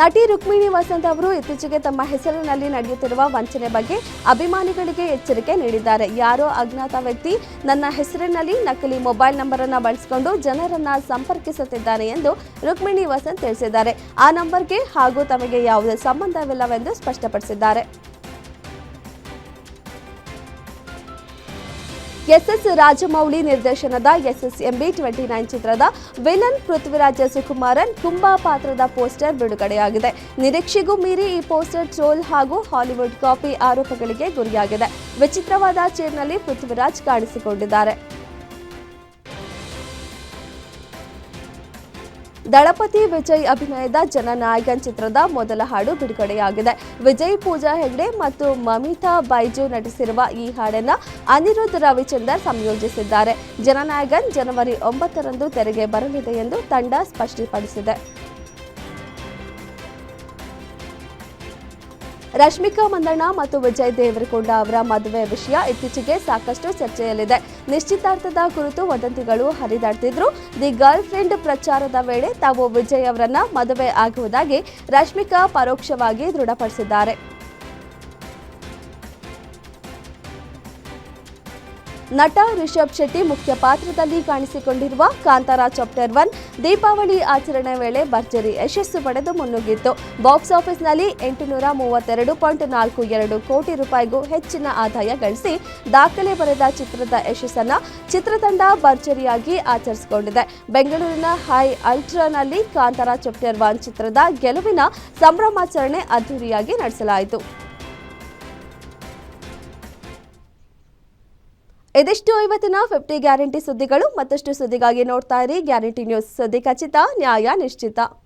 ನಟಿ ರುಕ್ಮಿಣಿ ವಸಂತ್ ಅವರು ಇತ್ತೀಚೆಗೆ ತಮ್ಮ ಹೆಸರಿನಲ್ಲಿ ನಡೆಯುತ್ತಿರುವ ವಂಚನೆ ಬಗ್ಗೆ ಅಭಿಮಾನಿಗಳಿಗೆ ಎಚ್ಚರಿಕೆ ನೀಡಿದ್ದಾರೆ. ಯಾರೋ ಅಜ್ಞಾತ ವ್ಯಕ್ತಿ ನನ್ನ ಹೆಸರಿನಲ್ಲಿ ನಕಲಿ ಮೊಬೈಲ್ ನಂಬರ್ ಅನ್ನು ಬಳಸಿಕೊಂಡು ಜನರನ್ನ ಸಂಪರ್ಕಿಸುತ್ತಿದ್ದಾನೆ ಎಂದು ರುಕ್ಮಿಣಿ ವಸಂತ್ ತಿಳಿಸಿದ್ದಾರೆ. ಆ ನಂಬರ್ಗೆ ಹಾಗೂ ತಮಗೆ ಯಾವುದೇ ಸಂಬಂಧವಿಲ್ಲವೆಂದು ಸ್ಪಷ್ಟಪಡಿಸಿದ್ದಾರೆ. ಎಸ್ಎಸ್ ರಾಜಮೌಳಿ ನಿರ್ದೇಶನದ ಎಸ್ಎಸ್ಎಂಬಿ ಟ್ವೆಂಟಿ ನೈನ್ ಚಿತ್ರದ ವಿಲನ್ ಪೃಥ್ವಿರಾಜ ಸುಕುಮಾರನ್ ಕುಂಬಾ ಪಾತ್ರದ ಪೋಸ್ಟರ್ ಬಿಡುಗಡೆಯಾಗಿದೆ. ನಿರೀಕ್ಷೆಗೂ ಮೀರಿ ಈ ಪೋಸ್ಟರ್ ಟ್ರೋಲ್ ಹಾಗೂ ಹಾಲಿವುಡ್ ಕಾಪಿ ಆರೋಪಗಳಿಗೆ ಗುರಿಯಾಗಿದೆ. ವಿಚಿತ್ರವಾದ ಚೇರ್ನಲ್ಲಿ ಪೃಥ್ವಿರಾಜ್ ಕಾಣಿಸಿಕೊಂಡಿದ್ದಾರೆ. ದಳಪತಿ ವಿಜಯ್ ಅಭಿನಯದ ಜನನಾಯಕನ್ ಚಿತ್ರದ ಮೊದಲ ಹಾಡು ಬಿಡುಗಡೆಯಾಗಿದೆ. ವಿಜಯ್, ಪೂಜಾ ಹೆಗ್ಡೆ ಮತ್ತು ಮಮಿತಾ ಬೈಜು ನಟಿಸಿರುವ ಈ ಹಾಡನ್ನ ಅನಿರುದ್ಧ ರವಿಚಂದರ್ ಸಂಯೋಜಿಸಿದ್ದಾರೆ. ಜನನಾಯಕನ್ ಜನವರಿ ಒಂಬತ್ತರಂದು ತೆರೆಗೆ ಬರಲಿದೆ ಎಂದು ತಂಡ ಸ್ಪಷ್ಟಪಡಿಸಿದೆ. ರಶ್ಮಿಕಾ ಮಂದಣ್ಣ ಮತ್ತು ವಿಜಯ್ ದೇವರಕೊಂಡ ಅವರ ಮದುವೆ ವಿಷಯ ಇತ್ತೀಚೆಗೆ ಸಾಕಷ್ಟು ಚರ್ಚೆಯಲ್ಲಿದೆ. ನಿಶ್ಚಿತಾರ್ಥದ ಕುರಿತು ವದಂತಿಗಳು ಹರಿದಾಡ್ತಿದ್ರು. ದಿ ಗರ್ಲ್ ಫ್ರೆಂಡ್ ಪ್ರಚಾರದ ವೇಳೆ ತಾವು ವಿಜಯ್ ಅವರನ್ನ ಮದುವೆ ಆಗುವುದಾಗಿ ರಶ್ಮಿಕಾ ಪರೋಕ್ಷವಾಗಿ ದೃಢಪಡಿಸಿದ್ದಾರೆ. ನಟ ರಿಷಬ್ ಶೆಟ್ಟಿ ಮುಖ್ಯ ಪಾತ್ರದಲ್ಲಿ ಕಾಣಿಸಿಕೊಂಡಿರುವ ಕಾಂತಾರ ಚಾಪ್ಟರ್ ಒನ್ ದೀಪಾವಳಿ ಆಚರಣೆ ವೇಳೆ ಭರ್ಜರಿ ಯಶಸ್ಸು ಪಡೆದು ಮುನ್ನುಗ್ಗಿತ್ತು. ಬಾಕ್ಸ್ ಆಫೀಸ್ನಲ್ಲಿ ಎಂಟುನೂರ ಮೂವತ್ತೆರಡು ಪಾಯಿಂಟ್ ನಾಲ್ಕು ಎರಡು ಕೋಟಿ ರೂಪಾಯಿಗೂ ಹೆಚ್ಚಿನ ಆದಾಯ ಗಳಿಸಿ ದಾಖಲೆ ಬರೆದ ಚಿತ್ರದ ಯಶಸ್ಸನ್ನ ಚಿತ್ರತಂಡ ಭರ್ಜರಿಯಾಗಿ ಆಚರಿಸಿಕೊಂಡಿದೆ. ಬೆಂಗಳೂರಿನ ಹೈ ಅಲ್ಟ್ರಾನಲ್ಲಿ ಕಾಂತಾರ ಚಾಪ್ಟರ್ ಒನ್ ಚಿತ್ರದ ಗೆಲುವಿನ ಸಂಭ್ರಮಾಚರಣೆ ಅದ್ದೂರಿಯಾಗಿ ನಡೆಸಲಾಯಿತು. ಇದಿಷ್ಟು ಇವತ್ತಿನ ಫಿಫ್ಟಿ ಗ್ಯಾರಂಟಿ ಸುದ್ದಿಗಳು ಮತ್ತಷ್ಟು ಸುದ್ದಿಗಾಗಿ ನೋಡ್ತಾ ಇರಿ. ಗ್ಯಾರಂಟಿ ನ್ಯೂಸ್ ಸುದ್ದಿ ಖಚಿತ, ನ್ಯಾಯ ನಿಶ್ಚಿತ.